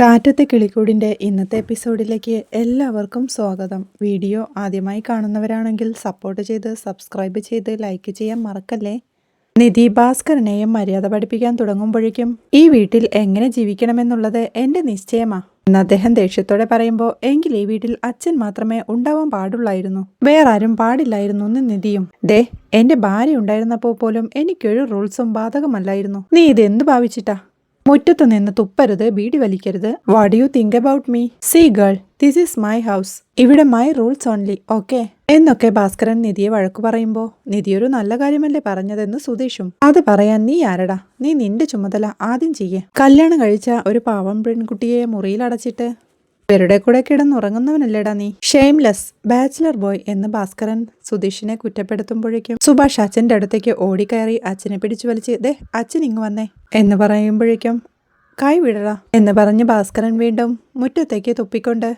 കാറ്റത്തെ കിളിക്കൂടിന്റെ ഇന്നത്തെ എപ്പിസോഡിലേക്ക് എല്ലാവർക്കും സ്വാഗതം. വീഡിയോ ആദ്യമായി കാണുന്നവരാണെങ്കിൽ സപ്പോർട്ട് ചെയ്ത് സബ്സ്ക്രൈബ് ചെയ്ത് ലൈക്ക് ചെയ്യാൻ മറക്കല്ലേ? നിധി ഭാസ്കരനെയും മര്യാദ പഠിപ്പിക്കാൻ തുടങ്ങുമ്പോഴേക്കും ഈ വീട്ടിൽ എങ്ങനെ ജീവിക്കണമെന്നുള്ളത് എന്റെ നിശ്ചയമാ. എന്ന് അദ്ദേഹം ദേഷ്യത്തോടെ പറയുമ്പോൾ എങ്കിൽ ഈ വീട്ടിൽ അച്ഛൻ മാത്രമേ ഉണ്ടാവാൻ പാടുള്ളായിരുന്നു. വേറെ ആരും പാടില്ലായിരുന്നു എന്ന് നിധിയും. ദേ എന്റെ ഭാര്യ ഉണ്ടായിരുന്നപ്പോൾ പോലും എനിക്കൊരു റൂൾസും ബാധകമല്ലായിരുന്നു. നീ ഇതെന്ത് ഭാവിച്ചിട്ടാ? മുറ്റത്തു നിന്ന് തുപ്പരുത് ബീഡി വലിക്കരുത്. What you think about me see girl this is my house ഇവിടെ മൈ റൂൾസ് ഓൺലി ഓക്കെ എന്നൊക്കെ ഭാസ്കരൻ നിധിയെ വഴക്കു പറയുമ്പോ നിധി ഒരു നല്ല കാര്യമല്ലേ പറഞ്ഞതെന്ന് സുതീഷും അത് പറയാൻ നീ ആരടാ? നീ നിന്റെ ചുമതല ആദ്യം ചെയ്യേ. കല്യാണം കഴിച്ച ഒരു പാവം പെൺകുട്ടിയെ മുറിയിൽ അടച്ചിട്ട് ഇവരുടെ കൂടെ കിടന്നുറങ്ങുന്നവനല്ലേടാ നീ? ഷെയിംലെസ് ബാച്ചിലർ ബോയ് എന്ന് ഭാസ്കരൻ സുധീഷിനെ കുറ്റപ്പെടുത്തുമ്പോഴേക്കും സുഭാഷ് അച്ഛന്റെ അടുത്തേക്ക് ഓടിക്കയറി അച്ഛനെ പിടിച്ചു വലിച്ച് ദേ അച്ഛൻ ഇങ്ങ് വന്നേ എന്ന് പറയുമ്പോഴേക്കും കൈ വിടടാ എന്ന് പറഞ്ഞ് ഭാസ്കരൻ വീണ്ടും മുറ്റത്തേക്ക് തുപ്പിക്കൊണ്ട്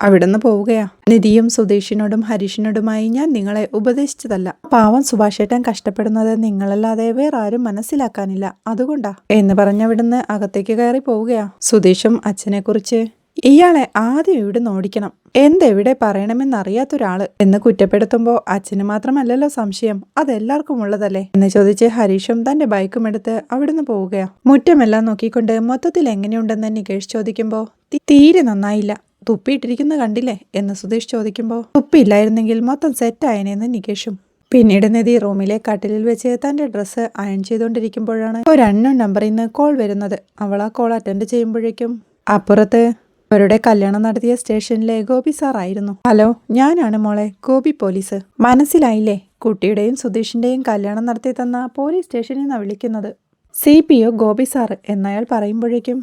അവിടുന്ന് പോവുകയാ. നിധിയും സുധീഷിനോടും ഹരീഷിനോടുമായി ഞാൻ നിങ്ങളെ ഉപദേശിച്ചതല്ല. പാവം സുഭാഷേട്ടൻ കഷ്ടപ്പെടുന്നത് നിങ്ങളല്ലാതെ വേറെ ആരും മനസ്സിലാക്കാനില്ല. അതുകൊണ്ടാ എന്ന് പറഞ്ഞവിടുന്ന് അകത്തേക്ക് കയറി പോവുകയാ. സുധീഷും അച്ഛനെക്കുറിച്ച് ഇയാളെ ആദ്യം ഇവിടുന്ന് ഓടിക്കണം. എന്തെവിടെ പറയണമെന്നറിയാത്തൊരാൾ എന്ന് കുറ്റപ്പെടുത്തുമ്പോൾ അച്ഛന് മാത്രമല്ലല്ലോ സംശയം. അതെല്ലാവർക്കും ഉള്ളതല്ലേ? എന്ന് ചോദിച്ച് ഹരീഷും തന്റെ ബൈക്കും എടുത്ത് അവിടുന്ന് പോവുകയാ. മുറ്റമെല്ലാം നോക്കിക്കൊണ്ട് മൊത്തത്തിൽ എങ്ങനെയുണ്ടെന്ന് നികേഷ് ചോദിക്കുമ്പോൾ തീരെ നന്നായില്ല. തുപ്പിയിട്ടിരിക്കുന്ന കണ്ടില്ലേ? എന്ന് സുധീഷ് ചോദിക്കുമ്പോൾ തുപ്പിയില്ലായിരുന്നെങ്കിൽ മൊത്തം സെറ്റായനെന്ന് നികേഷും. പിന്നീട് നിധി റൂമിലെ കട്ടിലിൽ വെച്ച് തന്റെ ഡ്രസ്സ് അയൺ ചെയ്തുകൊണ്ടിരിക്കുമ്പോഴാണ് ഒരു അണ്ണൻ നമ്പറിൽ നിന്ന് കോൾ വരുന്നത്. അവൾ ആ കോൾ അറ്റൻഡ് ചെയ്യുമ്പോഴേക്കും അപ്പുറത്ത് അവരുടെ കല്യാണം നടത്തിയ സ്റ്റേഷനിലെ ഗോപി സാർ ആയിരുന്നു ഹലോ ഞാനാണ് മോളെ ഗോപി പോലീസ്. മനസ്സിലായില്ലേ? കുട്ടിയുടെയും സുധീഷിന്റെയും കല്യാണം നടത്തി തന്ന പോലീസ് സ്റ്റേഷനിൽ നിന്നാണ് വിളിക്കുന്നത്. C P O Gopi sir എന്നയാൾ പറയുമ്പോഴേക്കും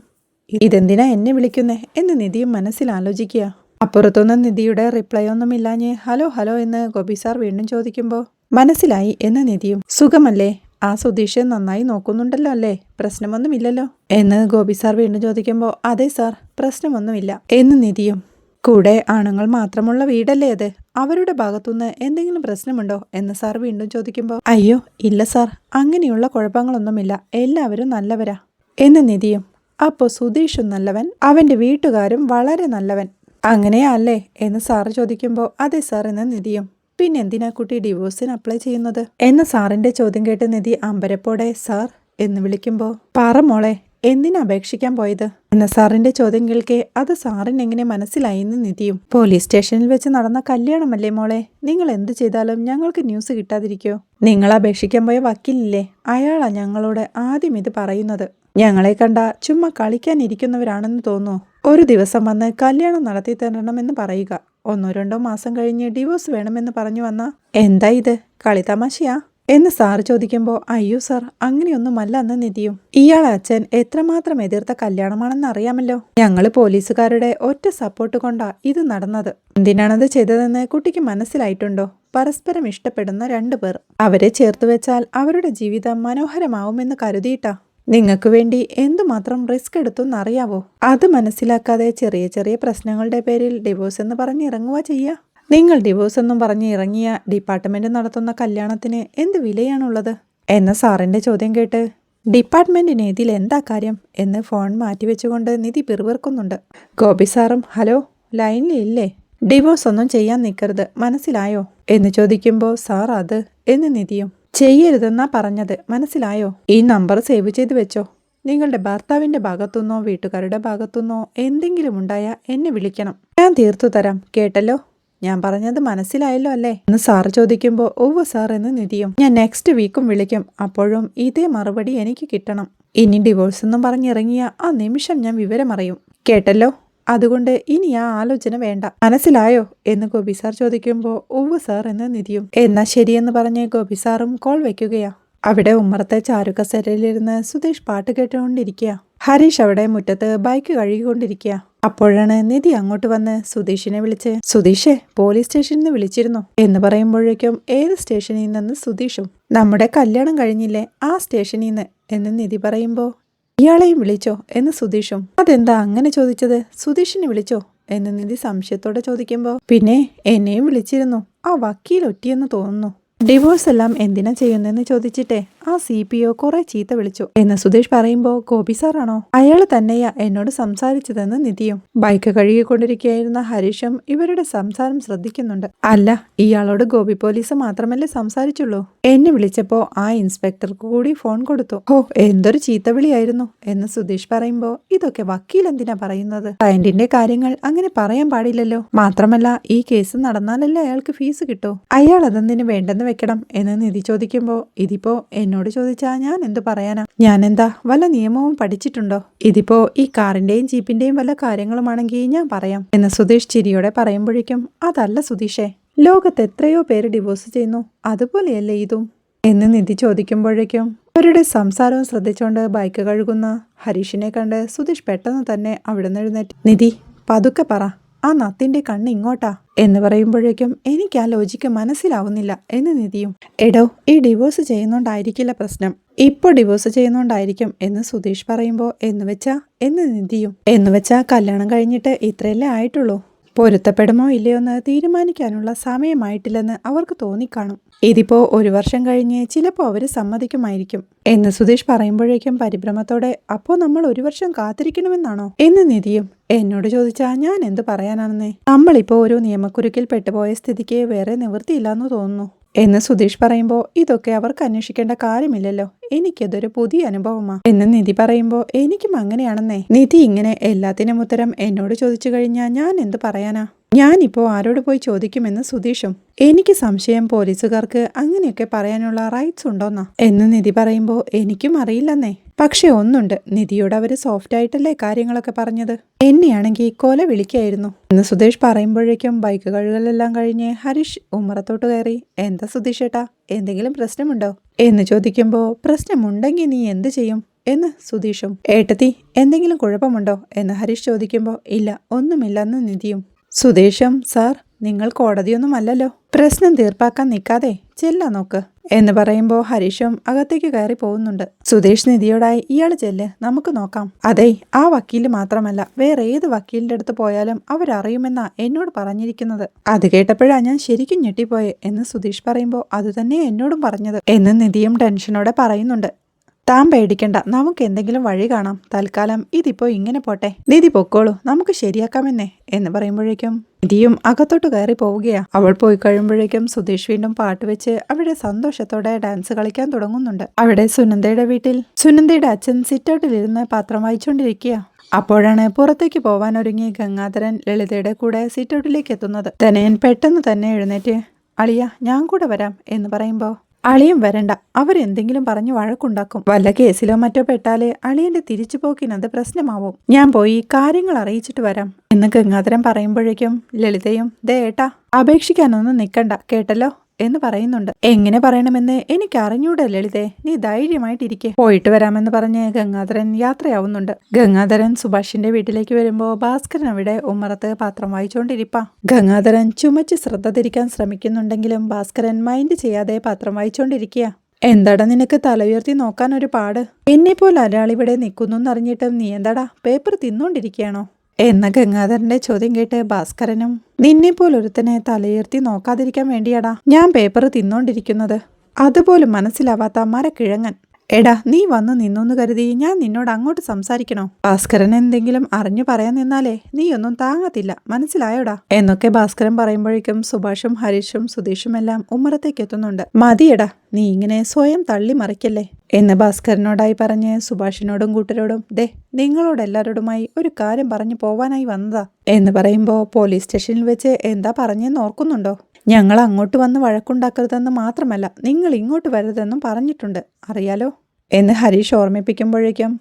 ഇതെന്തിനാ എന്നെ വിളിക്കുന്നേ? എന്ന് നിധിയും മനസ്സിൽ ആലോചിക്കുക അപ്പുറത്തുനിന്ന് നിധിയുടെ റിപ്ലൈ ഒന്നും ഒന്നുമില്ലാഞ്ഞ് ഹലോ ഹലോ എന്ന് ഗോപി സാർ വീണ്ടും ചോദിക്കുമ്പോൾ മനസ്സിലായി എന്ന് നിധിയും സുഖമല്ലേ? ആ സുധീഷ് നന്നായി നോക്കുന്നുണ്ടല്ലോ അല്ലേ? പ്രശ്നമൊന്നുമില്ലല്ലോ. എന്ന് ഗോപി സാർ വീണ്ടും ചോദിക്കുമ്പോൾ അതെ സാർ പ്രശ്നമൊന്നുമില്ല. എന്ന് നിധിയും കൂടെ ആണുങ്ങൾ മാത്രമുള്ള വീടല്ലേ അത്? അവരുടെ ഭാഗത്തുനിന്ന് എന്തെങ്കിലും പ്രശ്നമുണ്ടോ? എന്ന് സാർ വീണ്ടും ചോദിക്കുമ്പോൾ അയ്യോ ഇല്ല സാർ. അങ്ങനെയുള്ള കുഴപ്പങ്ങളൊന്നുമില്ല. എല്ലാവരും നല്ലവരാ. എന്ന് നിധിയും അപ്പോൾ സുധീഷും നല്ലവൻ? അവന്റെ വീട്ടുകാരും വളരെ നല്ലവൻ. അങ്ങനെയല്ലേ എന്ന് സാറ് ചോദിക്കുമ്പോൾ അതെ സാർ എന്ന് നിധിയും പിന്നെ എന്തിനാ കുട്ടി ഡിവോഴ്സിന് അപ്ലൈ ചെയ്യുന്നത്? എന്ന സാറിന്റെ ചോദ്യം കേട്ട് നിധി അമ്പരപ്പോടെ സാർ എന്ന് വിളിക്കുമ്പോൾ പറ മോളെ എന്തിനാ അപേക്ഷിക്കാൻ പോയത്? എന്ന സാറിന്റെ ചോദ്യം കേൾക്കെ അത് സാറിന് എങ്ങനെ മനസ്സിലായി? എന്ന് നിധിയും പോലീസ് സ്റ്റേഷനിൽ വെച്ച് നടന്ന കല്യാണമല്ലേ മോളെ? നിങ്ങൾ എന്ത് ചെയ്താലും ഞങ്ങൾക്ക് ന്യൂസ് കിട്ടാതിരിക്കോ? നിങ്ങൾ അപേക്ഷിക്കാൻ പോയ വക്കീലില്ലേ? അയാളാ ഞങ്ങളോട് ആദ്യം ഇത് പറയുന്നത്. ഞങ്ങളെ കണ്ട ചുമ്മാ കളിക്കാനിരിക്കുന്നവരാണെന്ന് തോന്നുന്നു. ഒരു ദിവസം വന്ന് കല്യാണം നടത്തി തരണമെന്ന് പറയുക. ഒന്നോ രണ്ടോ മാസം കഴിഞ്ഞ് ഡിവോഴ്സ് വേണമെന്ന് പറഞ്ഞു വന്ന എന്താ ഇത്? കളിതമാശയാ എന്ന് സാർ ചോദിക്കുമ്പോൾ അയ്യോ സാർ അങ്ങനെയൊന്നുമല്ല എന്ന് നിധിയും. ഇയാൾ അച്ഛൻ എത്രമാത്രം എതിർത്ത കല്യാണമാണെന്ന് അറിയാമല്ലോ. ഞങ്ങൾ പോലീസുകാരുടെ ഒറ്റ സപ്പോർട്ട് കൊണ്ടാ ഇത് നടന്നത്. എന്തിനാണത് ചെയ്തതെന്ന് കുട്ടിക്ക് മനസ്സിലായിട്ടുണ്ടോ? പരസ്പരം ഇഷ്ടപ്പെടുന്ന രണ്ടു പേർ. അവരെ ചേർത്ത് വെച്ചാൽ അവരുടെ ജീവിതം മനോഹരമാവുമെന്ന് കരുതിയിട്ടാ. നിങ്ങൾക്ക് വേണ്ടി എന്തുമാത്രം റിസ്ക് എടുത്തെന്നറിയാവോ? അത് മനസ്സിലാക്കാതെ ചെറിയ ചെറിയ പ്രശ്നങ്ങളുടെ പേരിൽ ഡിവോഴ്സ് എന്ന് പറഞ്ഞ് ഇറങ്ങുക ചെയ്യുക നിങ്ങൾ ഡിവോഴ്സ് എന്നും പറഞ്ഞ് ഇറങ്ങിയ ഡിപ്പാർട്ട്മെന്റ് നടത്തുന്ന കല്യാണത്തിന് എന്ത് വിലയാണുള്ളത്? എന്ന സാറിന്റെ ചോദ്യം കേട്ട് ഡിപ്പാർട്ട്മെന്റിന് ഇതിൽ എന്താ കാര്യം എന്ന് ഫോൺ മാറ്റിവെച്ചുകൊണ്ട് നിധി പിറുപിറുക്കുന്നുണ്ട്. ഗോപി സാറും ഹലോ ലൈനിൽ ഇല്ലേ? ഡിവോഴ്സ് ഒന്നും ചെയ്യാൻ നിൽക്കരുത് മനസ്സിലായോ? എന്ന് ചോദിക്കുമ്പോൾ സാർ അത് എന്ന് നിധിയും ചെയ്യരുതെന്നാ പറഞ്ഞത്. മനസ്സിലായോ? ഈ നമ്പർ സേവ് ചെയ്ത് വെച്ചോ. നിങ്ങളുടെ ഭർത്താവിന്റെ ഭാഗത്തുനിന്നോ വീട്ടുകാരുടെ ഭാഗത്തുനിന്നോ എന്തെങ്കിലും ഉണ്ടായാൽ എന്നെ വിളിക്കണം. ഞാൻ തീർത്തു തരാം. കേട്ടല്ലോ? ഞാൻ പറഞ്ഞത് മനസ്സിലായല്ലോ അല്ലേ? എന്ന് സാറ് ചോദിക്കുമ്പോൾ ഓവ സാർ എന്ന് നിധിയും ഞാൻ നെക്സ്റ്റ് വീക്കും വിളിക്കും. അപ്പോഴും ഇതേ മറുപടി എനിക്ക് കിട്ടണം. ഇനി ഡിവോഴ്സ് എന്നും പറഞ്ഞിറങ്ങിയ ആ നിമിഷം ഞാൻ വിവരമറിയും. കേട്ടല്ലോ? അതുകൊണ്ട് ഇനി ആ ആലോചന വേണ്ട. മനസ്സിലായോ? എന്ന് ഗോപി സാർ ചോദിക്കുമ്പോൾ ഉവ്വ് സാർ എന്ന് നിധിയും. എന്നാ ശരിയെന്ന് പറഞ്ഞ് ഗോപി സാറും കോൾ വെക്കുകയാ. അവിടെ ഉമ്മറത്തെ ചാരുകസരയിലിരുന്ന് സുധീഷ് പാട്ട് കേട്ടുകൊണ്ടിരിക്കുക ഹരീഷ് അവിടെ മുറ്റത്ത് ബൈക്ക് കഴുകിക്കൊണ്ടിരിക്കുക അപ്പോഴാണ് നിധി അങ്ങോട്ട് വന്ന് സുധീഷിനെ വിളിച്ച് സുധീഷേ പോലീസ് സ്റ്റേഷനിൽ നിന്ന് വിളിച്ചിരുന്നു? എന്ന് പറയുമ്പോഴേക്കും ഏത് സ്റ്റേഷനിൽ നിന്ന് സുധീഷും നമ്മുടെ കല്യാണം കഴിഞ്ഞില്ലേ ആ സ്റ്റേഷനിൽ നിന്ന്? എന്ന് നിധി പറയുമ്പോൾ ഇയാളെയും വിളിച്ചോ എന്ന് സുധീഷും അതെന്താ അങ്ങനെ ചോദിച്ചത്? സുധീഷിനെ വിളിച്ചോ? എന്ന് നിധി സംശയത്തോടെ ചോദിക്കുമ്പോൾ പിന്നെ എന്നെയും വിളിച്ചിരുന്നു. ആ വക്കീൽ ഒറ്റിയെന്ന് തോന്നുന്നു. ഡിവോഴ്സ് എല്ലാം എന്തിനാ ചെയ്യുന്നതെന്ന് ചോദിച്ചിട്ടേ ആ സി പി ഒ കുറെ ചീത്ത വിളിച്ചു. എന്ന് സുധീഷ് പറയുമ്പോ ഗോപി സാറാണോ? അയാൾ തന്നെയാ എന്നോട് സംസാരിച്ചതെന്ന് നിധിയും. ബൈക്ക് കഴുകിക്കൊണ്ടിരിക്കുകയായിരുന്ന ഹരീഷും ഇവരുടെ സംസാരം ശ്രദ്ധിക്കുന്നുണ്ട്. അല്ല ഇയാളോട് ഗോപി പോലീസ് മാത്രമല്ലേ സംസാരിച്ചുള്ളൂ? എന്നെ വിളിച്ചപ്പോ ആ ഇൻസ്പെക്ടർക്ക് കൂടി ഫോൺ കൊടുത്തു. ഓ എന്തൊരു ചീത്തവിളിയായിരുന്നു എന്ന് സുധീഷ് പറയുമ്പോ ഇതൊക്കെ വക്കീൽ എന്തിനാ പറയുന്നത്? ക്ലയന്റിന്റെ കാര്യങ്ങൾ അങ്ങനെ പറയാൻ പാടില്ലല്ലോ. മാത്രമല്ല ഈ കേസ് നടന്നാലല്ലേ അയാൾക്ക് ഫീസ് കിട്ടൂ. അയാൾ അതെന്തിനു വേണ്ടെന്ന് വെക്കണം? എന്ന് നിധി ചോദിക്കുമ്പോ ഇതിപ്പോ എന്നോട് ചോദിച്ചാ ഞാൻ എന്തു പറയാനാ? ഞാൻ എന്താ വല്ല നിയമവും പഠിച്ചിട്ടുണ്ടോ? ഇതിപ്പോ ഈ കാറിന്റെയും ജീപ്പിന്റെയും വല്ല കാര്യങ്ങളുമാണെങ്കിൽ ഞാൻ പറയാം. എന്ന് സുധീഷ് ചിരിയോടെ പറയുമ്പോഴേക്കും അതല്ല സുധീഷേ ലോകത്ത് എത്രയോ പേര് ഡിവോഴ്സ് ചെയ്യുന്നു. അതുപോലെയല്ലേ ഇതും? എന്ന് നിധി ചോദിക്കുമ്പോഴേക്കും അവരുടെ സംസാരവും ശ്രദ്ധിച്ചുകൊണ്ട് ബൈക്ക് കഴുകുന്ന ഹരീഷിനെ കണ്ട് സുധീഷ് പെട്ടെന്ന് തന്നെ അവിടെ നിന്ന് എഴുന്നേറ്റ്. നിധി പതുക്കെ പറ. ആ നത്തിന്റെ കണ്ണ് ഇങ്ങോട്ടാ എന്ന് പറയുമ്പോഴേക്കും എനിക്ക് ആ ലോജിക്ക് മനസ്സിലാവുന്നില്ല എന്ന് നിധിയും എടോ ഈ ഡിവോഴ്സ് ചെയ്യുന്നോണ്ടായിരിക്കില്ല പ്രശ്നം. ഇപ്പൊ ഡിവോഴ്സ് ചെയ്യുന്നോണ്ടായിരിക്കും എന്ന് സുധീഷ് പറയുമ്പോ എന്ന് വെച്ചാ എന്ന് നിധിയും എന്ന് വെച്ചാ കല്യാണം കഴിഞ്ഞിട്ട് ഇത്രയല്ലേ ആയിട്ടുള്ളൂ. പൊരുത്തപ്പെടുമോ ഇല്ലയോ എന്ന് തീരുമാനിക്കാനുള്ള സമയമായിട്ടില്ലെന്ന് അവർക്ക് തോന്നിക്കാണും. ഇതിപ്പോ ഒരു വർഷം കഴിഞ്ഞ് ചിലപ്പോൾ അവർ സമ്മതിക്കുമായിരിക്കും. എന്ന് സുധീഷ് പറയുമ്പോഴേക്കും പരിഭ്രമത്തോടെ അപ്പോ നമ്മൾ ഒരു വർഷം കാത്തിരിക്കണമെന്നാണോ? എന്ന് നിധിയും എന്നോട് ചോദിച്ചാ ഞാൻ എന്ത് പറയാനാണെന്നേ? നമ്മളിപ്പോ ഒരു നിയമക്കുരുക്കിൽ പെട്ടുപോയ സ്ഥിതിക്ക് വേറെ നിവൃത്തിയില്ലാന്ന് തോന്നുന്നു. എന്ന് സുധീഷ് പറയുമ്പോൾ ഇതൊക്കെ അവർക്ക് അന്വേഷിക്കേണ്ട കാര്യമില്ലല്ലോ. എനിക്കതൊരു പുതിയ അനുഭവമാ. എന്ന് നിധി പറയുമ്പോൾ എനിക്കും അങ്ങനെയാണെന്നേ. നിധി ഇങ്ങനെ എല്ലാത്തിനും ഉത്തരം എന്നോട് ചോദിച്ചു കഴിഞ്ഞാൽ ഞാൻ എന്ത് പറയാനാ? ഞാനിപ്പോ ആരോട് പോയി ചോദിക്കുമെന്ന് സുധീഷും എനിക്ക് സംശയം പോലീസുകാർക്ക് അങ്ങനെയൊക്കെ പറയാനുള്ള റൈറ്റ്സ് ഉണ്ടോന്നാ? എന്ന് നിധി പറയുമ്പോൾ എനിക്കും അറിയില്ലെന്നേ. പക്ഷെ ഒന്നുണ്ട് നിധിയോട് അവർ സോഫ്റ്റ് ആയിട്ടല്ലേ കാര്യങ്ങളൊക്കെ പറഞ്ഞത്? എന്നെയാണെങ്കിൽ കൊല വിളിക്കായിരുന്നു. എന്ന് സുധീഷ് പറയുമ്പോഴേക്കും ബൈക്ക് കഴുകലെല്ലാം കഴിഞ്ഞ് ഹരീഷ് ഉമ്മറത്തോട്ട് കയറി എന്താ സുധീഷ് ഏട്ടാ എന്തെങ്കിലും പ്രശ്നമുണ്ടോ? എന്ന് ചോദിക്കുമ്പോൾ പ്രശ്നമുണ്ടെങ്കിൽ നീ എന്ത് ചെയ്യും? എന്ന് സുധീഷും ഏട്ടത്തി എന്തെങ്കിലും കുഴപ്പമുണ്ടോ? എന്ന് ഹരീഷ് ചോദിക്കുമ്പോൾ ഇല്ല ഒന്നുമില്ലെന്ന് നിധിയും. സുദേശം സാർ നിങ്ങൾ കോടതിയൊന്നും അല്ലല്ലോ. പ്രശ്നം തീർപ്പാക്കാൻ നിൽക്കാതെ ചെല്ല നോക്ക്. എന്ന് പറയുമ്പോൾ ഹരീഷും അകത്തേക്ക് കയറി പോകുന്നുണ്ട്. സുധേഷ് നിധിയോടായി ഇയാൾ ചെല്ല് നമുക്ക് നോക്കാം. അതെ ആ വക്കീൽ മാത്രമല്ല വേറെ ഏത് വക്കീലിന്റെ അടുത്ത് പോയാലും അവരറിയുമെന്നാ എന്നോട് പറഞ്ഞിരിക്കുന്നത്. അത് കേട്ടപ്പോഴാ ഞാൻ ശരിക്കും ഞെട്ടിപ്പോയെ എന്ന് സുധീഷ് പറയുമ്പോൾ അതുതന്നെ എന്നോടും പറഞ്ഞത് എന്ന് നിധിയും ടെൻഷനോടെ പറയുന്നുണ്ട്. താൻ പേടിക്കണ്ട. നമുക്ക് എന്തെങ്കിലും വഴി കാണാം. തൽക്കാലം ഇതിപ്പോ ഇങ്ങനെ പോട്ടെ. നിധി പൊക്കോളൂ. നമുക്ക് ശരിയാക്കാമെന്നേ എന്ന് പറയുമ്പോഴേക്കും നിധിയും അകത്തോട്ട് കയറി പോവുകയാ. അവൾ പോയി കഴിയുമ്പോഴേക്കും സുധീഷ് വീണ്ടും പാട്ട് വെച്ച് അവിടെ സന്തോഷത്തോടെ ഡാൻസ് കളിക്കാൻ തുടങ്ങുന്നുണ്ട്. അവിടെ സുനന്ദയുടെ വീട്ടിൽ സുനന്ദയുടെ അച്ഛൻ സിറ്റൗട്ടിലിരുന്ന് പാത്രം വായിച്ചുകൊണ്ടിരിക്കുക അപ്പോഴാണ് പുറത്തേക്ക് പോവാൻ ഒരുങ്ങി ഗംഗാധരൻ ലളിതയുടെ കൂടെ സിറ്റൗട്ടിലേക്ക് എത്തുന്നത്. തനയൻ പെട്ടെന്ന് തന്നെ എഴുന്നേറ്റ് അളിയ ഞാൻ കൂടെ വരാം എന്ന് പറയുമ്പോൾ അളിയൻ വരണ്ട. അവരെന്തെങ്കിലും പറഞ്ഞ് വഴക്കുണ്ടാക്കും. വല്ല കേസിലോ മറ്റോ പെട്ടാലേ അളിയന്റെ തിരിച്ചുപോക്കിനത് പ്രശ്നമാവും. ഞാൻ പോയി കാര്യങ്ങൾ അറിയിച്ചിട്ട് വരാം. എന്ന് ഗംഗാധരൻ പറയുമ്പോഴേക്കും ലളിതയും ദേ ഏട്ടാ അപേക്ഷിക്കാനൊന്നും നിൽക്കണ്ട കേട്ടല്ലോ? എന്ന് പറയുന്നുണ്ട്. എങ്ങനെ പറയണമെന്ന് എനിക്ക് അറിഞ്ഞൂടെ ലളിതേ. നീ ധൈര്യമായിട്ടിരിക്കെ. പോയിട്ട് വരാമെന്ന് പറഞ്ഞ് ഗംഗാധരൻ യാത്രയാവുന്നുണ്ട്. ഗംഗാധരൻ സുഭാഷിന്റെ വീട്ടിലേക്ക് വരുമ്പോ ഭാസ്കരൻ അവിടെ ഉമ്മറത്ത് പാത്രം വായിച്ചുകൊണ്ടിരിപ്പാ ഗംഗാധരൻ ചുമച്ച് ശ്രദ്ധ തിരിക്കാൻ ശ്രമിക്കുന്നുണ്ടെങ്കിലും ഭാസ്കരൻ മൈൻഡ് ചെയ്യാതെ പാത്രം വായിച്ചുകൊണ്ടിരിക്കുക എന്താടാ നിനക്ക് തല ഉയർത്തി നോക്കാൻ ഒരു പാട്? എന്നെ പോലെ ഒരാളിവിടെ നിൽക്കുന്നു എന്നറിഞ്ഞിട്ടും നീ എന്താടാ പേപ്പർ തിന്നോണ്ടിരിക്കുകയാണോ എന്ന ഗംഗാധരന്റെ ചോദ്യം കേട്ട് ഭാസ്കരനും നിന്നെ പോലൊരുത്തനെ തലയുയർത്തി നോക്കാതിരിക്കാൻ വേണ്ടിയാടാ ഞാൻ പേപ്പർ തിന്നോണ്ടിരിക്കുന്നത്. അതുപോലും മനസ്സിലാവാത്ത മരക്കിഴങ്ങൻ എടാ നീ വന്ന് നിന്നൊന്ന് കരുതി. ഞാൻ നിന്നോട് അങ്ങോട്ട് സംസാരിക്കണോ? ഭാസ്കരൻ എന്തെങ്കിലും അറിഞ്ഞു പറയാൻ നിന്നാലേ നീ ഒന്നും താങ്ങത്തില്ല. മനസ്സിലായോടാ? എന്നൊക്കെ ഭാസ്കരൻ പറയുമ്പോഴേക്കും സുഭാഷും ഹരീഷും സുധീഷും എല്ലാം ഉമ്മറത്തേക്ക് എത്തുന്നുണ്ട്. മതിയെടാ നീ ഇങ്ങനെ സ്വയം തള്ളി മറിക്കല്ലേ? എന്ന് ഭാസ്കരനോടായി പറഞ്ഞ് സുഭാഷിനോടും കൂട്ടരോടും ദേ നിങ്ങളോടെല്ലാരോടുമായി ഒരു കാര്യം പറഞ്ഞു പോവാനായി വന്നതാ. എന്ന് പറയുമ്പോൾ പോലീസ് സ്റ്റേഷനിൽ വെച്ച് എന്താ പറഞ്ഞെന്ന് ഓർക്കുന്നുണ്ടോ? ഞങ്ങൾ അങ്ങോട്ട് വന്ന് വഴക്കുണ്ടാക്കരുതെന്ന് മാത്രമല്ല നിങ്ങൾ ഇങ്ങോട്ട് വരരുതെന്നും പറഞ്ഞിട്ടുണ്ട്. അറിയാലോ? എന്ന് ഹരീഷ് ഓർമ്മിപ്പിക്കുമ്പോഴേക്കും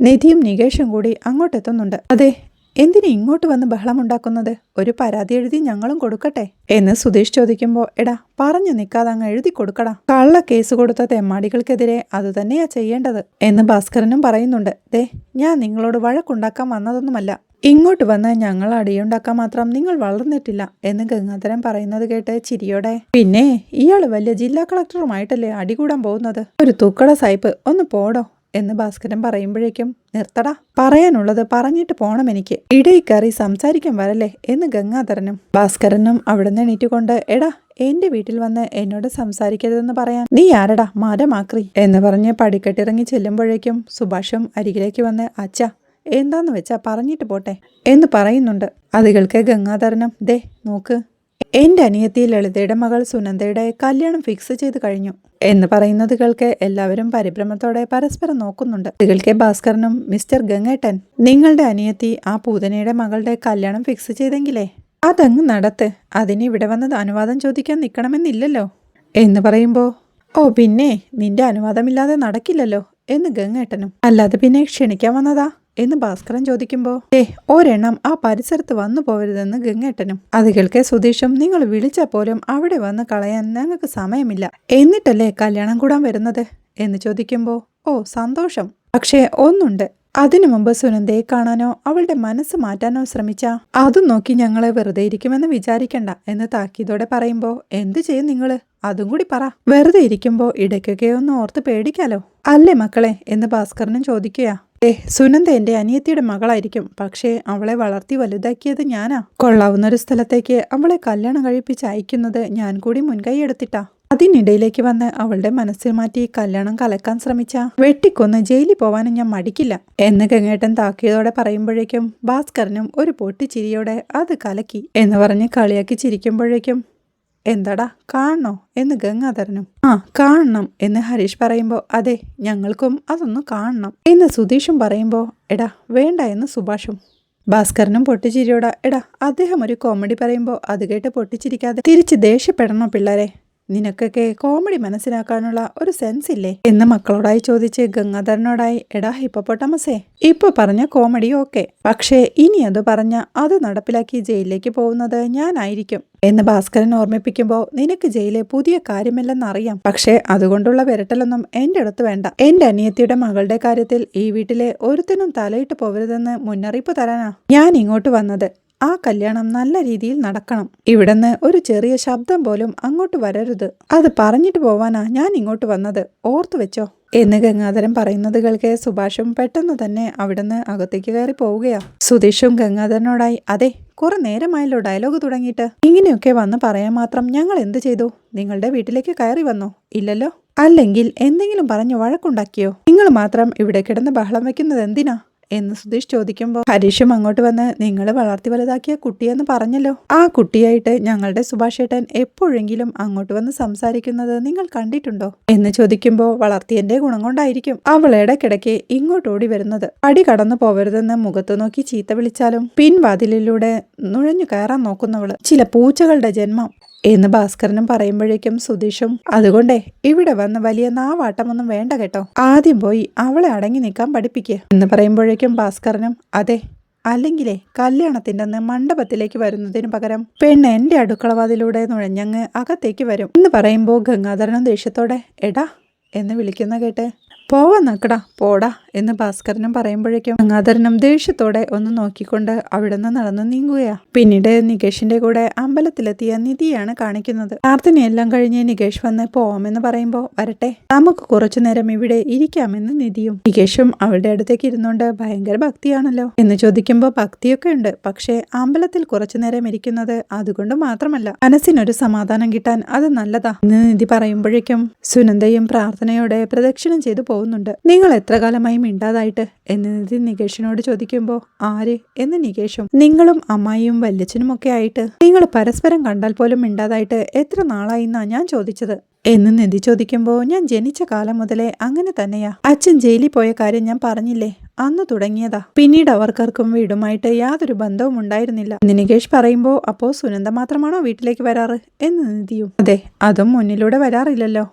നിധിയും നികേഷും കൂടി അങ്ങോട്ടെത്തുന്നുണ്ട്. അതെ എന്തിനു ഇങ്ങോട്ട് വന്ന് ബഹളമുണ്ടാക്കുന്നത്? ഒരു പരാതി എഴുതി ഞങ്ങളും കൊടുക്കട്ടെ? എന്ന് സുധീഷ് ചോദിക്കുമ്പോൾ എടാ പറഞ്ഞു നിൽക്കാതെ അങ്ങ് എഴുതി കൊടുക്കടാ. കള്ള കേസ് കൊടുത്ത തെമ്മാടികൾക്കെതിരെ അതുതന്നെയാ ചെയ്യേണ്ടത് എന്ന് ഭാസ്കരനും പറയുന്നുണ്ട്. ദേ ഞാൻ നിങ്ങളോട് വഴക്കുണ്ടാക്കാൻ വന്നതൊന്നുമല്ല. ഇങ്ങോട്ട് വന്ന് ഞങ്ങൾ അടിയുണ്ടാക്കാൻ മാത്രം നിങ്ങൾ വളർന്നിട്ടില്ല എന്ന് ഗംഗാധരൻ പറയുന്നത് കേട്ട് ചിരിയോടെ. പിന്നെ ഇയാൾ വലിയ ജില്ലാ കളക്ടറുമായിട്ടല്ലേ അടികൂടാൻ പോകുന്നത്? ഒരു തൂക്കട സായിപ്പ് ഒന്ന് പോടോ എന്ന് ഭാസ്കരൻ പറയുമ്പോഴേക്കും നിർത്തടാ പറയാനുള്ളത് പറഞ്ഞിട്ട് പോണം എനിക്ക്. ഇടയിൽ കയറി സംസാരിക്കാൻ വരല്ലേ എന്ന് ഗംഗാധരനും ഭാസ്കരനും അവിടെ നിന്ന് എണീറ്റുകൊണ്ട് എടാ എന്റെ വീട്ടിൽ വന്ന് എന്നോട് സംസാരിക്കരുതെന്ന് പറയാൻ നീ ആരടാ മരമാക്രി എന്ന് പറഞ്ഞ് പടിക്കെട്ടിറങ്ങി ചെല്ലുമ്പോഴേക്കും സുഭാഷും അരികിലേക്ക് വന്ന് അച്ഛ എന്താന്ന് വെച്ചാ പറഞ്ഞിട്ട് പോട്ടെ. എന്ന് പറയുന്നുണ്ട്. അത് കേൾക്കെ ദേ നോക്ക്. എന്റെ അനിയത്തി ലളിതയുടെ മകൾ സുനന്ദയുടെ കല്യാണം ഫിക്സ് ചെയ്ത് കഴിഞ്ഞു. എന്ന് പറയുന്നത് കേൾക്കെ എല്ലാവരും പരിഭ്രമത്തോടെ പരസ്പരം നോക്കുന്നുണ്ട്. ഇതിൽക്കെ ഭാസ്കരനും മിസ്റ്റർ ഗംഗേട്ടൻ. നിങ്ങളുടെ അനിയത്തി ആ പൂതനയുടെ മകളുടെ കല്യാണം ഫിക്സ് ചെയ്തെങ്കിലേ? അതങ്ങ് നടത്ത്. അതിന് ഇവിടെ വന്നത് അനുവാദം ചോദിക്കാൻ നിൽക്കണമെന്നില്ലല്ലോ എന്ന് പറയുമ്പോ ഓ പിന്നെ നിന്റെ അനുവാദമില്ലാതെ നടക്കില്ലല്ലോ എന്ന് ഗംഗേട്ടനും. അല്ലാതെ പിന്നെ ക്ഷണിക്കാൻ വന്നതാ? എന്ന് ഭാസ്കരൻ ചോദിക്കുമ്പോ ഏ ഒരെണ്ണം ആ പരിസരത്ത് വന്നു പോരുതെന്ന് ഗംഗേട്ടനും. അത് കേൾക്കെ സുധീഷും നിങ്ങൾ വിളിച്ചാൽ പോലും അവിടെ വന്ന് കളയാൻ ഞങ്ങൾക്ക് സമയമില്ല. എന്നിട്ടല്ലേ കല്യാണം കൂടാൻ വരുന്നത്? എന്ന് ചോദിക്കുമ്പോ ഓ സന്തോഷം. പക്ഷേ ഒന്നുണ്ട്. അതിനു മുമ്പ് സുനന്ദയെ കാണാനോ അവളുടെ മനസ്സ് മാറ്റാനോ ശ്രമിച്ച അതും നോക്കി ഞങ്ങളെ വെറുതെ ഇരിക്കുമെന്ന് വിചാരിക്കണ്ട എന്ന് താക്കീതോടെ പറയുമ്പോ എന്തു ചെയ്യും നിങ്ങൾ അതും കൂടി പറ. വെറുതെ ഇരിക്കുമ്പോ ഇടയ്ക്കൊക്കെ ഒന്ന് ഓർത്ത് പേടിക്കാലോ? അല്ലേ മക്കളെ? എന്ന് ഭാസ്കരനും ചോദിക്കുക ഏ സുനന്ദ എന്റെ അനിയത്തിയുടെ മകളായിരിക്കും. പക്ഷേ അവളെ വളർത്തി വലുതാക്കിയത് ഞാനാ. കൊള്ളാവുന്നൊരു സ്ഥലത്തേക്ക് അവളെ കല്യാണം കഴിപ്പിച്ച് അയക്കുന്നത് ഞാൻ കൂടി മുൻകൈ എടുത്തിട്ടാ. അതിനിടയിലേക്ക് വന്ന് അവളുടെ മനസ്സിൽ മാറ്റി കല്യാണം കലക്കാൻ ശ്രമിച്ച. വെട്ടിക്കൊന്ന് ജയിലിൽ പോവാനും ഞാൻ മടിക്കില്ല. എന്ന് ഗംഗേട്ടൻ താക്കിയതോടെ പറയുമ്പോഴേക്കും ഭാസ്കരനും ഒരു പൊട്ടിച്ചിരിയോടെ അത് കലക്കി എന്ന് പറഞ്ഞ് കളിയാക്കി ചിരിക്കുമ്പോഴേക്കും എന്താടാ? കാണണോ? എന്ന് ഗംഗാധരനും. ആ കാണണം എന്ന് ഹരീഷ് പറയുമ്പോൾ അതെ ഞങ്ങൾക്കും അതൊന്ന് കാണണം എന്ന് സുധീഷും പറയുമ്പോൾ എടാ വേണ്ട എന്ന് സുഭാഷും. ഭാസ്കരനും പൊട്ടിച്ചിരിയോടാ. എടാ അദ്ദേഹം ഒരു കോമഡി പറയുമ്പോൾ അത് കേട്ട് പൊട്ടിച്ചിരിക്കാതെ തിരിച്ച് ദേഷ്യപ്പെടണോ പിള്ളേരെ? നിനക്കൊക്കെ കോമഡി മനസ്സിലാക്കാനുള്ള ഒരു സെൻസ് ഇല്ലേ? എന്ന് മക്കളോടായി ചോദിച്ച് ഗംഗാധരനോടായി എടാ ഹിപ്പപ്പൊട്ടമസേ ഇപ്പൊ പറഞ്ഞ കോമഡി ഓക്കെ പക്ഷേ ഇനി അത് പറഞ്ഞ അത് നടപ്പിലാക്കി ജയിലിലേക്ക് പോകുന്നത് ഞാനായിരിക്കും. എന്ന് ഭാസ്കരൻ ഓർമ്മിപ്പിക്കുമ്പോൾ നിനക്ക് ജയിലെ പുതിയ കാര്യമില്ലെന്നറിയാം. പക്ഷേ അതുകൊണ്ടുള്ള വിരട്ടലൊന്നും എന്റെ അടുത്ത് വേണ്ട. എന്റെ അനിയത്തിയുടെ മകളുടെ കാര്യത്തിൽ ഈ വീട്ടിലെ ഒരുത്തിനും തലയിട്ട് പോവരുതെന്ന് മുന്നറിയിപ്പ് തരാനാ ഞാൻ ഇങ്ങോട്ട് വന്നത്. ആ കല്യാണം നല്ല രീതിയിൽ നടക്കണം. ഇവിടുന്ന് ഒരു ചെറിയ ശബ്ദം പോലും അങ്ങോട്ട് വരരുത്. അത് പറഞ്ഞിട്ട് പോവാനാ ഞാൻ ഇങ്ങോട്ട് വന്നത്. ഓർത്തു വെച്ചോ? എന്ന് ഗംഗാധരൻ പറയുന്നത് കേൾക്കെ സുഭാഷും പെട്ടെന്ന് തന്നെ അവിടുന്ന് അകത്തേക്ക് കയറി പോവുകയാ. സുധീഷും ഗംഗാധരനോടായി അതെ കുറെ നേരമായല്ലോ ഡയലോഗ് തുടങ്ങിയിട്ട്. ഇങ്ങനെയൊക്കെ വന്ന് പറയാൻ മാത്രം ഞങ്ങൾ എന്ത് ചെയ്തു? നിങ്ങളുടെ വീട്ടിലേക്ക് കയറി വന്നോ? ഇല്ലല്ലോ? അല്ലെങ്കിൽ എന്തെങ്കിലും പറഞ്ഞു വഴക്കുണ്ടാക്കിയോ? നിങ്ങൾ മാത്രം ഇവിടെ കിടന്ന് ബഹളം വെക്കുന്നത് എന്തിനാ? എന്ന് സുധീഷ് ചോദിക്കുമ്പോൾ ഹരീഷും അങ്ങോട്ട് വന്ന് നിങ്ങൾ വളർത്തി വലുതാക്കിയ കുട്ടിയെന്ന് പറഞ്ഞല്ലോ. ആ കുട്ടിയായിട്ട് ഞങ്ങളുടെ സുഭാഷേട്ടൻ എപ്പോഴെങ്കിലും അങ്ങോട്ട് വന്ന് സംസാരിക്കുന്നത് നിങ്ങൾ കണ്ടിട്ടുണ്ടോ? എന്ന് ചോദിക്കുമ്പോൾ വളർത്തിയന്റെ ഗുണം കൊണ്ടായിരിക്കും അവൾ ഇടയ്ക്കിടയ്ക്ക് ഇങ്ങോട്ട് ഓടി വരുന്നത്. അടി കടന്നു പോവരുതെന്ന് മുഖത്ത് നോക്കി ചീത്ത വിളിച്ചാലും പിൻവാതിലിലൂടെ നുഴഞ്ഞു കയറാൻ നോക്കുന്നവൾ. ചില പൂച്ചകളുടെ ജന്മം എന്ന് ഭാസ്കരനും പറയുമ്പോഴേക്കും സുധീഷും അതുകൊണ്ടേ ഇവിടെ വന്ന് വലിയ നാവാട്ടമൊന്നും വേണ്ട കേട്ടോ. ആദ്യം പോയി അവളെ അടങ്ങി നിൽക്കാൻ പഠിപ്പിക്കുക എന്ന് പറയുമ്പോഴേക്കും ഭാസ്കരനും അതെ അല്ലെങ്കിലേ കല്യാണത്തിന്റെ അന്ന് മണ്ഡപത്തിലേക്ക് വരുന്നതിന് പകരം പെണ്ണ് എന്റെ അടുക്കളവാതിലൂടെ നുഴഞ്ഞങ്ങ് അകത്തേക്ക് വരും. എന്ന് പറയുമ്പോൾ ഗംഗാധരനും ദേഷ്യത്തോടെ എടാ എന്ന് വിളിക്കുന്ന കേട്ട് പോവാൻ പോടാ എന്ന് ഭാസ്കരനും പറയുമ്പോഴേക്കും ഗംഗാധരനും ദേഷ്യത്തോടെ ഒന്ന് നോക്കിക്കൊണ്ട് അവിടെ നിന്ന് നടന്നു നീങ്ങുകയാ. പിന്നീട് നികേഷിന്റെ കൂടെ അമ്പലത്തിലെത്തിയ നിധിയാണ് കാണിക്കുന്നത്. പ്രാർത്ഥനയെല്ലാം കഴിഞ്ഞ് നികേഷ് വന്ന് പോവാമെന്ന് പറയുമ്പോൾ വരട്ടെ നമുക്ക് കുറച്ചു നേരം ഇവിടെ ഇരിക്കാമെന്ന് നിധിയും നികേഷും അവളുടെ അടുത്തേക്ക് ഇരുന്നുകൊണ്ട് ഭയങ്കര ഭക്തിയാണല്ലോ എന്ന് ചോദിക്കുമ്പോൾ ഭക്തിയൊക്കെ ഉണ്ട്. പക്ഷേ അമ്പലത്തിൽ കുറച്ചു നേരം ഇരിക്കുന്നത് അതുകൊണ്ട് മാത്രമല്ല മനസ്സിനൊരു സമാധാനം കിട്ടാൻ അത് നല്ലതാ എന്ന് നിധി പറയുമ്പോഴേക്കും സുനന്ദയും പ്രാർത്ഥനയോടെ പ്രദക്ഷിണം ചെയ്തു പോകുന്നുണ്ട്. നിങ്ങൾ എത്ര കാലമായി മിണ്ടാതായിട്ട്? എന്ന് നിധി നികേഷിനോട് ചോദിക്കുമ്പോൾ ആര്? എന്ന് നികേഷും നിങ്ങളും അമ്മായിയും വല്യച്ഛനും ഒക്കെ ആയിട്ട്. നിങ്ങൾ പരസ്പരം കണ്ടാൽ പോലും മിണ്ടാതായിട്ട് എത്ര നാളായി എന്നാ ഞാൻ ചോദിച്ചത്? എന്ന് നിധി ചോദിക്കുമ്പോൾ ഞാൻ ജനിച്ച കാലം മുതലേ അങ്ങനെ തന്നെയാ. അച്ഛൻ ജയിലിൽ പോയ കാര്യം ഞാൻ പറഞ്ഞില്ലേ? അന്ന് തുടങ്ങിയതാ. പിന്നീട് അവർക്കാർക്കും വീടുമായിട്ട് യാതൊരു ബന്ധവും ഉണ്ടായിരുന്നില്ല. നിനികേഷ് പറയുമ്പോൾ പറയുമ്പോ അപ്പോ സുനന്ദ മാത്രമാണോ വീട്ടിലേക്ക് വരാറ്? എന്ന് നിധിയും അതെ അതും മുന്നിലൂടെ വരാറില്ലല്ലോ.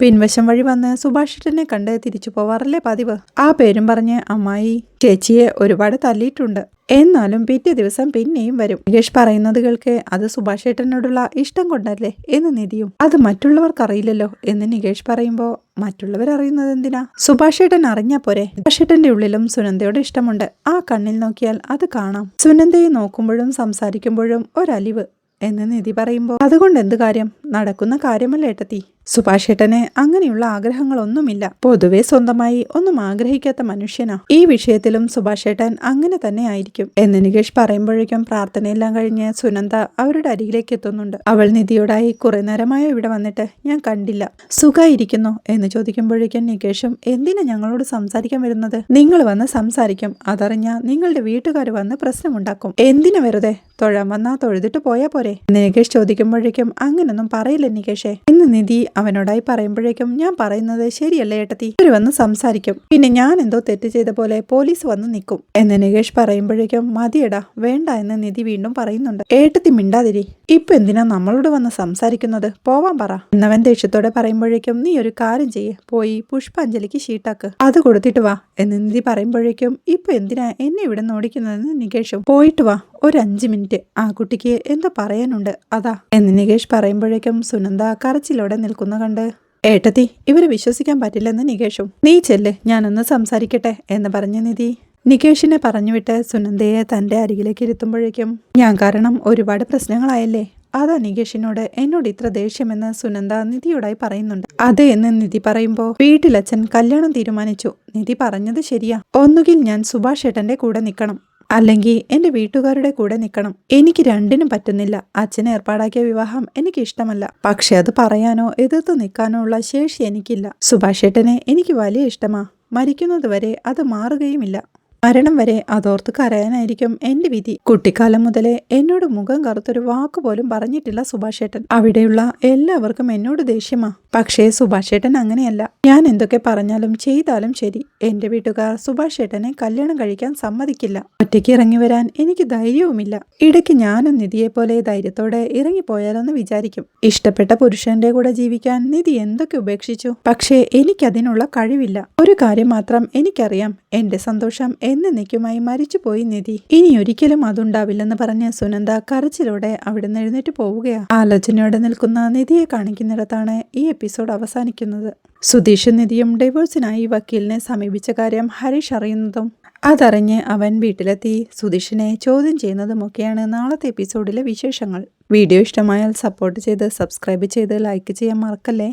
പിൻവശം വഴി വന്ന് സുഭാഷിട്ടനെ കണ്ട് തിരിച്ചു പോവാറല്ലേ പതിവ്? ആ പേരും പറഞ്ഞ് അമ്മായി ചേച്ചിയെ ഒരുപാട് തല്ലിയിട്ടുണ്ട്. എന്നാലും പിറ്റേ ദിവസം പിന്നെയും വരും. നികേഷ് പറയുന്നത് കേൾക്ക് അത് സുഭാഷേട്ടനോടുള്ള ഇഷ്ടം കൊണ്ടല്ലേ എന്ന് നിധിയും. അത് മറ്റുള്ളവർക്കറിയില്ലല്ലോ എന്ന് നികേഷ് പറയുമ്പോൾ മറ്റുള്ളവർ അറിയുന്നത് എന്തിനാ സുഭാഷേട്ടൻ അറിഞ്ഞാ പോരെ? സുഭാഷേട്ടന്റെ ഉള്ളിലും സുനന്ദയോട് ഇഷ്ടമുണ്ട്. ആ കണ്ണിൽ നോക്കിയാൽ അത് കാണാം. സുനന്ദയെ നോക്കുമ്പോഴും സംസാരിക്കുമ്പോഴും ഒരലിവ് എന്ന് നിധി പറയുമ്പോൾ അതുകൊണ്ട് എന്ത് കാര്യം? നടക്കുന്ന കാര്യമല്ല ഏട്ടത്തി? സുഭാഷേട്ടന് അങ്ങനെയുള്ള ആഗ്രഹങ്ങളൊന്നുമില്ല. പൊതുവെ സ്വന്തമായി ഒന്നും ആഗ്രഹിക്കാത്ത മനുഷ്യനാ. ഈ വിഷയത്തിലും സുഭാഷേട്ടൻ അങ്ങനെ തന്നെ ആയിരിക്കും. എന്ന് നികേഷ് പറയുമ്പോഴേക്കും പ്രാർത്ഥനയെല്ലാം കഴിഞ്ഞ് സുനന്ദ അവരുടെ അരികിലേക്ക് എത്തുന്നുണ്ട്. അവൾ നിധിയോടായി കുറെ നേരമായോ ഇവിടെ വന്നിട്ട് ഞാൻ കണ്ടില്ല. സുഖായിരിക്കുന്നു എന്ന് ചോദിക്കുമ്പോഴേക്കും നികേഷും എന്തിനാ ഞങ്ങളോട് സംസാരിക്കാൻ വരുന്നത്? നിങ്ങൾ വന്ന് സംസാരിക്കും. അതറിഞ്ഞ നിങ്ങളുടെ വീട്ടുകാർ വന്ന് പ്രശ്നമുണ്ടാക്കും. എന്തിനു വെറുതെ തൊഴാൻ വന്നാ തൊഴുതിട്ട് പോയാ പോരെ? നികേഷ് ചോദിക്കുമ്പോഴേക്കും അങ്ങനൊന്നും പറയില്ല നികേഷേ. ഇന്ന് നിധി അവനോടായി പറയുമ്പോഴേക്കും ഞാൻ പറയുന്നത് ശരിയല്ലേ ഏട്ടത്തി? അവർ വന്ന് സംസാരിക്കും. പിന്നെ ഞാൻ എന്തോ തെറ്റ് ചെയ്ത പോലെ പോലീസ് വന്ന് നിൽക്കും. എന്ന് നികേഷ് പറയുമ്പോഴേക്കും മതിയടാ വേണ്ട എന്ന് നിധി വീണ്ടും പറയുന്നുണ്ട്. ഏട്ടത്തി മിണ്ടാതിരി. ഇപ്പൊ എന്തിനാ നമ്മളോട് വന്ന് സംസാരിക്കുന്നത്? പോവാൻ പറ. എന്നവൻ ദേഷ്യത്തോടെ പറയുമ്പോഴേക്കും നീ ഒരു കാര്യം ചെയ്യേ. പോയി പുഷ്പാഞ്ജലിക്ക് ഷീട്ടാക്ക്. അത് കൊടുത്തിട്ട് വാ. എന്ന് നിധി പറയുമ്പോഴേക്കും ഇപ്പൊ എന്തിനാ എന്നെ ഇവിടെ ഓടിക്കുന്നതെന്ന് നികേഷും. പോയിട്ട് വാ. ഒരു അഞ്ച് മിനിറ്റ്. ആ കുട്ടിക്ക് എന്തോ പറയാനുണ്ട്. അതാ. എന്ന് നികേഷ് പറയുമ്പോഴേക്കും സുനന്ദ കരച്ചിലോടെ നിൽക്കുന്ന കണ്ട്. ഏട്ടത്തി ഇവരെ വിശ്വസിക്കാൻ പറ്റില്ലെന്ന് നികേഷും. നീ ചെല്ല് ഞാനൊന്ന് സംസാരിക്കട്ടെ എന്ന് പറഞ്ഞ നിധി. നികേഷിനെ പറഞ്ഞുവിട്ട് സുനന്ദയെ തന്റെ അരികിലേക്ക് ഇരുത്തുമ്പോഴേക്കും ഞാൻ കാരണം ഒരുപാട് പ്രശ്നങ്ങളായല്ലേ? അതാ നികേഷിനോട് എന്നോട് ഇത്ര ദേഷ്യമെന്ന് സുനന്ദ നിധിയോടായി പറയുന്നുണ്ട്. അതെ എന്ന് നിധി പറയുമ്പോ വീട്ടിലച്ഛൻ കല്യാണം തീരുമാനിച്ചു. നിധി പറഞ്ഞത് ശരിയാ. ഒന്നുകിൽ ഞാൻ സുഭാഷ് ഏട്ടന്റെ കൂടെ നിൽക്കണം. അല്ലെങ്കിൽ എന്റെ വീട്ടുകാരുടെ കൂടെ നിൽക്കണം. എനിക്ക് രണ്ടിനും പറ്റുന്നില്ല. അച്ഛൻ ഏർപ്പാടാക്കിയ വിവാഹം എനിക്ക് ഇഷ്ടമല്ല. പക്ഷെ അത് പറയാനോ എതിർത്ത് നിൽക്കാനോ ഉള്ള ശേഷി എനിക്കില്ല. സുഭാഷേട്ടനെ എനിക്ക് വലിയ ഇഷ്ടമാ. മരിക്കുന്നതുവരെ അത് മാറുകയുമില്ല. മരണം വരെ അതോർത്ത് കരയാനായിരിക്കും എന്റെ വിധി. കുട്ടിക്കാലം മുതലേ എന്നോട് മുഖം കറുത്തൊരു വാക്ക് പോലും പറഞ്ഞിട്ടില്ല സുഭാഷേട്ടൻ. അവിടെയുള്ള എല്ലാവർക്കും എന്നോട് ദേഷ്യമാ. പക്ഷേ സുഭാഷേട്ടൻ അങ്ങനെയല്ല. ഞാൻ എന്തൊക്കെ പറഞ്ഞാലും ചെയ്താലും ശരി. എന്റെ വീട്ടുകാർ സുഭാഷേട്ടനെ കല്യാണം കഴിക്കാൻ സമ്മതിക്കില്ല. ഒറ്റയ്ക്ക് ഇറങ്ങി വരാൻ എനിക്ക് ധൈര്യവുമില്ല. ഇടയ്ക്ക് ഞാനും നിധിയെ പോലെ ധൈര്യത്തോടെ ഇറങ്ങിപ്പോയാലെന്ന് വിചാരിക്കും. ഇഷ്ടപ്പെട്ട പുരുഷന്റെ കൂടെ ജീവിക്കാൻ നിധി എന്തൊക്കെ ഉപേക്ഷിച്ചു? പക്ഷേ എനിക്കതിനുള്ള കഴിവില്ല. ഒരു കാര്യം മാത്രം എനിക്കറിയാം. എന്റെ സന്തോഷം എന്നേക്കുമായി മരിച്ചുപോയി നിധി. ഇനി ഒരിക്കലും അതുണ്ടാവില്ലെന്ന് പറഞ്ഞ സുനന്ദ കരച്ചിലോടെ അവിടുന്ന് എഴുന്നേറ്റ് പോവുകയാ. ആലോചനയോടെ നിൽക്കുന്ന നിധിയെ കാണിക്കുന്നിടത്താണ് ഈ എപ്പിസോഡ് അവസാനിക്കുന്നത്. സുധീഷ് നിധിയും ഡിവോഴ്സിനായി വക്കീലിനെ സമീപിച്ച കാര്യം ഹരീഷ് അറിയുന്നതും അതറിഞ്ഞ് അവൻ വീട്ടിലെത്തി. സുധീഷിനെ ചോദ്യം ചെയ്യുന്നതുമൊക്കെയാണ് നാളത്തെ എപ്പിസോഡിലെ വിശേഷങ്ങൾ. വീഡിയോ ഇഷ്ടമായാൽ സപ്പോർട്ട് ചെയ്ത് സബ്സ്ക്രൈബ് ചെയ്ത് ലൈക്ക് ചെയ്യാൻ മറക്കല്ലേ?